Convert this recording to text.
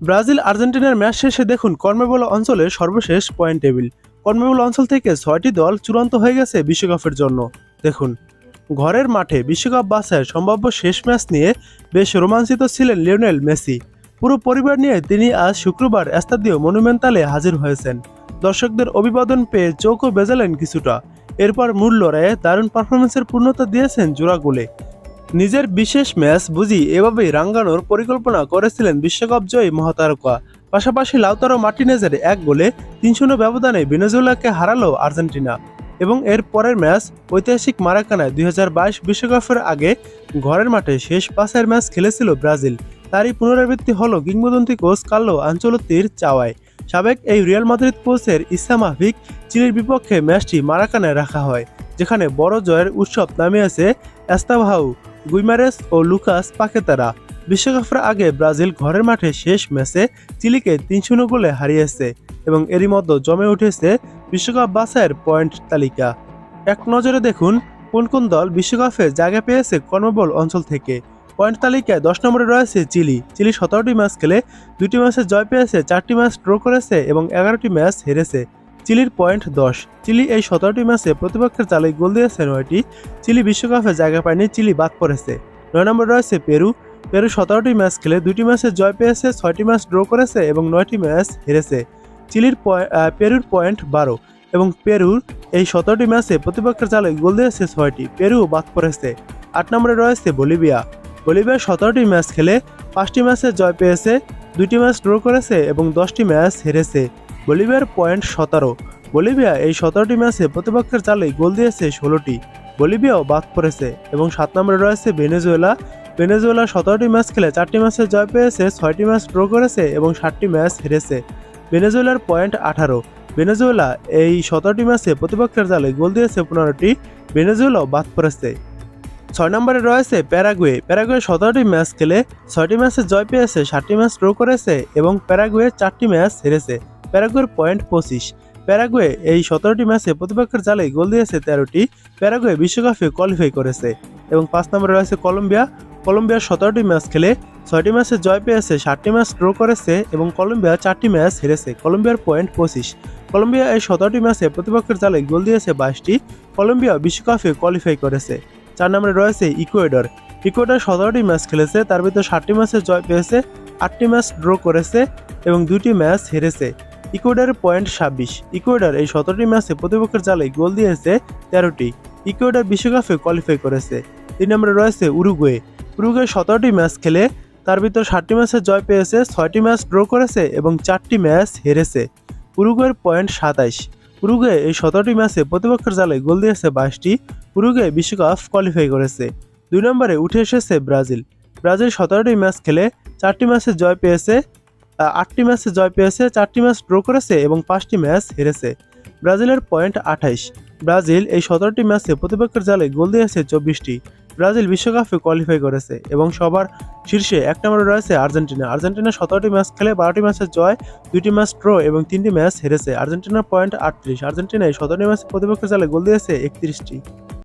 Brazil আর্জেন্টিনার match শেষে দেখুন কর্মেবল অঞ্চলের সর্বশেষ পয়েন্ট টেবিল। কর্মেবল অঞ্চল থেকে ছয়টি দল চূড়ান্ত হয়ে গেছে বিশ্বকাপের জন্য। দেখুন, ঘরের মাঠে বিশ্বকাপ বাছাইয়ের সম্ভাব্য শেষ ম্যাচ নিয়ে বেশ রোমাঞ্চিত ছিলেন লিওনেল মেসি। পুরো পরিবার নিয়ে তিনি আজ শুক্রবার এস্তাদিও মনুমেন্টালে হাজির হয়েছেন। দর্শকদের অভিবাদন পেয়ে চোখও বেজালেন কিছুটা। এরপর মূল লড়াইয়ে দারুণ পারফরমেন্সের পূর্ণতা দিয়েছেন জোড়া গোলে। নিজের বিশেষ ম্যাচ বুঝি এভাবেই রাঙ্গানোর পরিকল্পনা করেছিলেন বিশ্বকাপ জয়ী মহাতারকা। পাশাপাশি লাউতারো মার্টিনেজের এক গোলে তিন শূন্য ব্যবধানে ভেনেজুয়েলাকে হারালো আর্জেন্টিনা এবং এর পরের ম্যাচ ঐতিহাসিক মারাকানায় দুই বিশ্বকাপের আগে ঘরের মাঠে শেষ পাসের ম্যাচ খেলেছিল ব্রাজিল। তারই পুনরাবৃত্তি হলো কিংবদন্তি কোচ কার্লো আঞ্চলতির চাওয়ায়। সাবেক এই রিয়াল মাদ্রিদ কোচের ইসামাভিক চিলির বিপক্ষে ম্যাচটি মারাকানায় রাখা হয়, যেখানে বড় জয়ের উৎসব নামিয়েছে এস্তাভাউ গুইমারেস ও লুকাস পাকেতারা বিশ্বকাপের আগে ব্রাজিল ঘরের মাঠে শেষ ম্যাচে চিলিকে তিন শূন্য গোলে হারিয়েছে এবং এরই মধ্যে জমে উঠেছে বিশ্বকাপ বাছাইয়ের পয়েন্ট তালিকা। এক নজরে দেখুন, কোন কোন দল বিশ্বকাপে জায়গা পেয়েছে কর্মবল অঞ্চল থেকে। পয়েন্ট তালিকায় দশ নম্বরে রয়েছে চিলি। চিলি সতেরোটি ম্যাচ খেলে দুটি ম্যাচে জয় পেয়েছে, চারটি ম্যাচ ড্র করেছে এবং এগারোটি ম্যাচ হেরেছে। চিলির পয়েন্ট দশ। চিলি এই সতেরোটি ম্যাচে প্রতিপক্ষের জালে গোল দিয়েছে নয়টি। চিলি বিশ্বকাপে জায়গা পায়নি, চিলি বাদ পড়েছে। নয় নম্বর রয়েছে পেরু। পেরু সতেরোটি ম্যাচ খেলে দুটি ম্যাচে জয় পেয়েছে, ছয়টি ম্যাচ ড্র করেছে এবং নয়টি ম্যাচ হেরেছে। চিলির পেরুর পয়েন্ট বারো এবং পেরুর এই সতেরোটি ম্যাচে প্রতিপক্ষের জালে গোল দিয়েছে ছয়টি। পেরু বাদ পড়েছে। আট নম্বরে রয়েছে বলিভিয়া। বলিভিয়া সতেরোটি ম্যাচ খেলে পাঁচটি ম্যাচে জয় পেয়েছে দুটি ম্যাচ ড্র করেছে এবং দশটি ম্যাচ হেরেছে। বলিভিয়ার পয়েন্ট সতেরো। বলিভিয়া এই সতেরোটি ম্যাচে প্রতিপক্ষের জালে গোল দিয়েছে ষোলোটি। বলিভিয়াও বাদ পড়েছে এবং সাত নম্বরে রয়েছে ভেনেজুয়েলা। ভেনেজুয়েলা সতেরোটি ম্যাচ খেলে চারটি ম্যাচে জয় পেয়েছে, ছয়টি ম্যাচ ড্র করেছে এবং ষাটটি ম্যাচ হেরেছে। ভেনেজুয়েলার পয়েন্ট আঠারো। ভেনেজুয়েলা এই সতেরোটি ম্যাচে প্রতিপক্ষের জালে গোল দিয়েছে পনেরোটি। ভেনেজুয়েলাও বাদ পড়েছে। ছয় নম্বরে রয়েছে প্যারাগুয়ে। প্যারাগুয়ে সতেরোটি ম্যাচ খেলে ছয়টি ম্যাচে জয় পেয়েছে ষাটটি ম্যাচ ড্র করেছে এবং প্যারাগুয়ে চারটি ম্যাচ হেরেছে। প্যারাগুয়ের পয়েন্ট পঁচিশ। প্যারাগুয়ে এই সতেরোটি ম্যাচে প্রতিপক্ষের জালে গোল দিয়েছে তেরোটি। প্যারাগুয়ে বিশ্বকাপে কোয়ালিফাই করেছে। এবং পাঁচ নম্বরে রয়েছে কলম্বিয়া। কলম্বিয়া সতেরোটি ম্যাচ খেলে ছয়টি ম্যাচে জয় পেয়েছে ষাটটি ম্যাচ ড্র করেছে এবং কলম্বিয়া চারটি ম্যাচ হেরেছে। কলম্বিয়ার পয়েন্ট পঁচিশ। কলম্বিয়া এই সতেরোটি ম্যাচে প্রতিপক্ষের জালে গোল দিয়েছে বাইশটি। কলম্বিয়া বিশ্বকাপে কোয়ালিফাই করেছে। চার নম্বরে রয়েছে ইকুয়েডর। ইকুয়েডর সতেরোটি ম্যাচ খেলেছে, তার ভিতর ষাটটি ম্যাচে জয় পেয়েছে, আটটি ম্যাচ ড্র করেছে এবং দুইটি ম্যাচ হেরেছে। ইকুয়েডারের পয়েন্ট ছাব্বিশ। ইকুয়েডার এই সতেরোটি ম্যাচে প্রতিপক্ষের জালে গোল দিয়েছে তেরোটি। ইকুয়েডার বিশ্বকাপে কোয়ালিফাই করেছে। তিন নম্বরে রয়েছে উরুগুয়ে। উরুগুয়ে সতেরোটি ম্যাচ খেলে তার ভিতর ষাটটি ম্যাচে জয় পেয়েছে, ছয়টি ম্যাচ ড্র করেছে এবং চারটি ম্যাচ হেরেছে। উরুগুয়ের পয়েন্ট সাতাইশ। উরুগুয়ে এই সতেরোটি ম্যাচে প্রতিপক্ষের জালে গোল দিয়েছে বাইশটি। উরুগুয়ে বিশ্বকাপ কোয়ালিফাই করেছে। দুই নম্বরে উঠে এসেছে ব্রাজিল। ব্রাজিল সতেরোটি ম্যাচ খেলে চারটি ম্যাচে জয় পেয়েছে আটটি ম্যাচে জয় পেয়েছে, চারটি ম্যাচ ড্র করেছে এবং পাঁচটি ম্যাচ হেরেছে। ব্রাজিলের পয়েন্ট আঠাইশ। ব্রাজিল এই সতেরোটি ম্যাচে প্রতিপক্ষের জালে গোল দিয়েছে চব্বিশটি। ব্রাজিল বিশ্বকাপে কোয়ালিফাই করেছে এবং সবার শীর্ষে এক নম্বরে রয়েছে আর্জেন্টিনা। আর্জেন্টিনা সতেরোটি ম্যাচ খেলে বারোটি ম্যাচে জয়, দুইটি ম্যাচ ড্র এবং তিনটি ম্যাচ হেরেছে। আর্জেন্টিনার পয়েন্ট আটত্রিশ। আর্জেন্টিনায় সতেরোটি ম্যাচে প্রতিপক্ষের জালে গোল দিয়েছে একত্রিশটি।